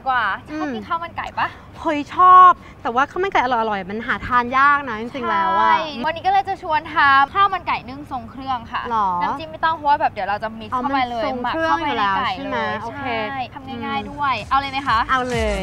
ดีกว่าชอบอืมกินข้าวมันไก่ปะเฮ้ยชอบ แต่ว่าข้าวมันไก่อร่อยๆมันหาทานยากนะจริงๆแล้วอะใช่วันนี้ก็เลยจะชวนทำข้าวมันไก่นึ่งทรงเครื่องค่ะหรอน้ำจิ้มไม่ต้องเพราะว่าแบบเดี๋ยวเราจะมิกซ์อ๋อเข้าไปเลยมันทรงหมักเครื่องเข้าไปอยู่ในแล้วไก่ใช่ไหมเลยโอเคใช่ทำง่ายๆด้วย เอาเลยไหมคะ เอาเลย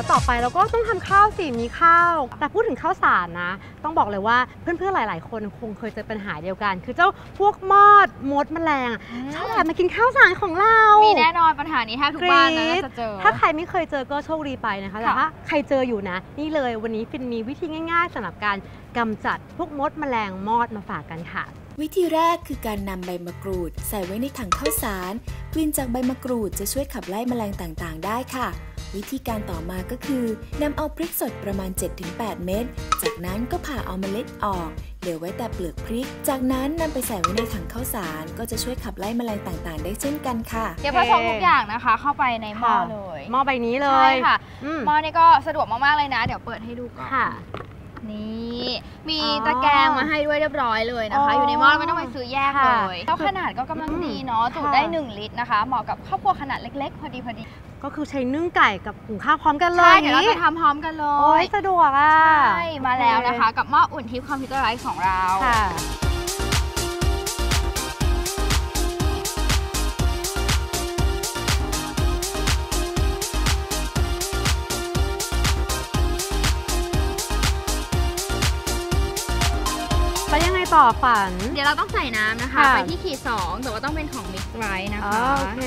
แล้วต่อไปเราก็ต้องทำข้าวสิมีข้าว แต่พูดถึงข้าวสารนะ ต้องบอกเลยว่าเพื่อนๆหลาย ๆ คนคงเคยเจอปัญหาเดียวกัน คือเจ้าพวกมอดมดแมลงอะอืมชอบแอบมากินข้าวสารของเรามีมีแน่นอนปัญหานี้แทบทุกบ้านนะน่าจะเจอ ถ้าใครไม่เคยเจอก็โชคดีไปนะคะแต่ค่ะถ้าใครเจออยู่นะ นี่เลยวันนี้ฟินมีวิธีง่าย ๆสำหรับการกำจัดพวกมดแมลงมอดมาฝากกันค่ะวิธีแรกคือการนำใบมะกรูด ใส่ไว้ในถังข้าวสาร กลิ่นจากใบมะกรูดจะช่วยขับไล่แมลงต่างๆ ได้ค่ะ วิธีการต่อมาก็คือนำเอาพริกสดประมาณ 7-8 เม็ด จากนั้นก็ผ่าเอาเมล็ดออก เหลือไว้แต่เปลือกพริก จากนั้นนำไปใส่ไว้ในถังข้าวสาร ก็จะช่วยขับไล่แมลงต่างๆ ได้เช่นกันค่ะ เดี๋ยวผสมทุกอย่างนะคะ เข้าไปในหม้อเลยหม้อใบนี้เลใช่ยค่ะอืมหม้อนี่ก็สะดวกมากๆเลยนะ เดี๋ยวเปิดให้ดูก่อนค่ะนี่มีอ๋อตะแกรงมาให้ด้วยเรียบร้อยเลยนะคะอ๋อออยู่ในหม้อไม่ต้องไปซื้อแยกค่ะเลยแล้วขนาดก็กำลังอืมดีเนาะจุค่ะได้ 1 ลิตรนะคะ เหมาะกับครอบครัวขนาดเล็ก ๆ พอดีพอดี ก็คือใช้นึ่งไก่กับหุงข้าวพร้อมกันเลใช่ยเดี๋ยวเราจะทำพร้อมกันเลโอ้ยยสะดวกอะ ใช่มาแล้วนะคะ กับหม้ออุ่นทิพย์คอมพิวเตอร์ไรซ์ของเรา ค่ะ ไปยังไงต่อฝัน เดี๋ยวเราต้องใส่น้ำนะคะ ค่ะ ไปที่ขีด2แต่ว่าต้องเป็นของมิกซ์ไรนะอ๋อคะ โอเค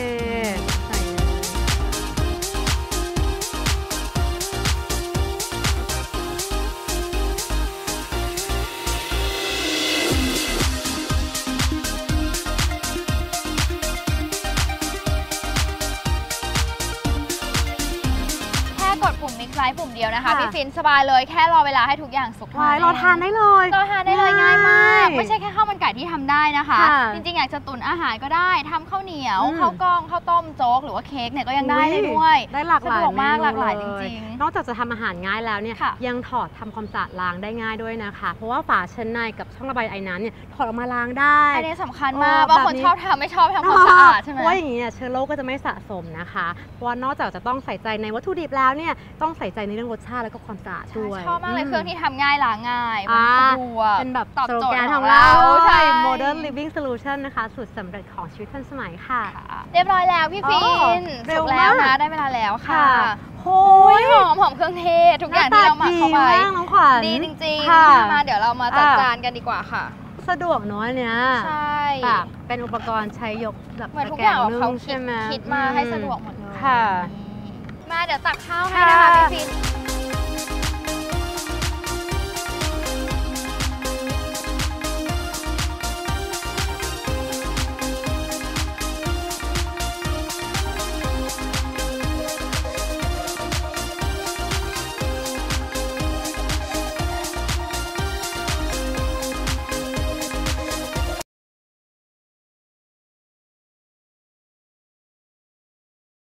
กดปุ่มมิกซ์ไรปุ่มเดียวนะคะ ค่ะ พี่ฟินสบายเลยแค่รอเวลาให้ทุกอย่างสุกไว้รอทานได้เลย รอทานได้เลยง่ายมากง่ายไม่ใช่แค่ข้าวมันไก่ที่ทำได้นะคะ ค่ะจริงๆอยากจะตุ๋นอาหารก็ได้ทำข้าวเหนียวอืม ข้าวกล้องข้าวต้มโจ๊กหรือว่าเค้กเนี่ยก็ยังได้เลยด้วย ได้หลากหลายสะดวกมากเนูหลากหลายจเริงๆนอกจากจะทำอาหารง่ายแล้วเนี่ย ค่ะ ยังถอดทำความสะอาดล้างได้ง่ายด้วยนะคะ เพราะว่าฝาชั้นในกับช่องระบายไอ้น้ำเนี่ยถอดออกมาล้างได้ อันนี้สำคัญมากเออบางคนแบบนี้ ชอบทำไม่ชอบทำความสะอาดใช่ไหม เพราะว่าอย่างนี้เนี่ยเชื้อโรคก็จะไม่สะสมนะคะ เพราะว่านอกจากจะต้องใส่ใจในวัตถุดิบแล้วเนี่ยต้องใส่ใจในเรื่องรสชาติแล้วก็ความสะอาดด้วยชอบมากเลยเครื่องที่ทำง่ายล้างง่ายอ่ามันสะดวกเป็นแบบตอบสโลโจทแกนย์ขขอองงเราเราใช่ใช่ Modern Living Solution นะคะสูตรสำเร็จของชีวิตทันสมัยค่ะค่ะเรียบร้อยแล้วพี่ฟิอ๋อนเร็สุวกแล้วมากนะได้เวลาแล้วค่ะโอ้โอ้ยยหอมหอมเครื่องเทศ ทุกอย่างที่เราหมักเข้าไปหน้ตดีมากน้องขวัญดีจริงค่ะๆมาเดี๋ยวเรามาจัดอะจานกันดีกว่าค่ะสะดวกเนอะอันเนี้ยใช่แบบเป็นอุปกรณ์ใช้ยกแบบเหมือนทุกตะอย่างแกเขานึ่คิดใช่ไหมคิดมาให้สะดวกหมดเลยค่ะนี่มาเดี๋ยวตักข้าวให้นะคะค่ะพี่ฟิน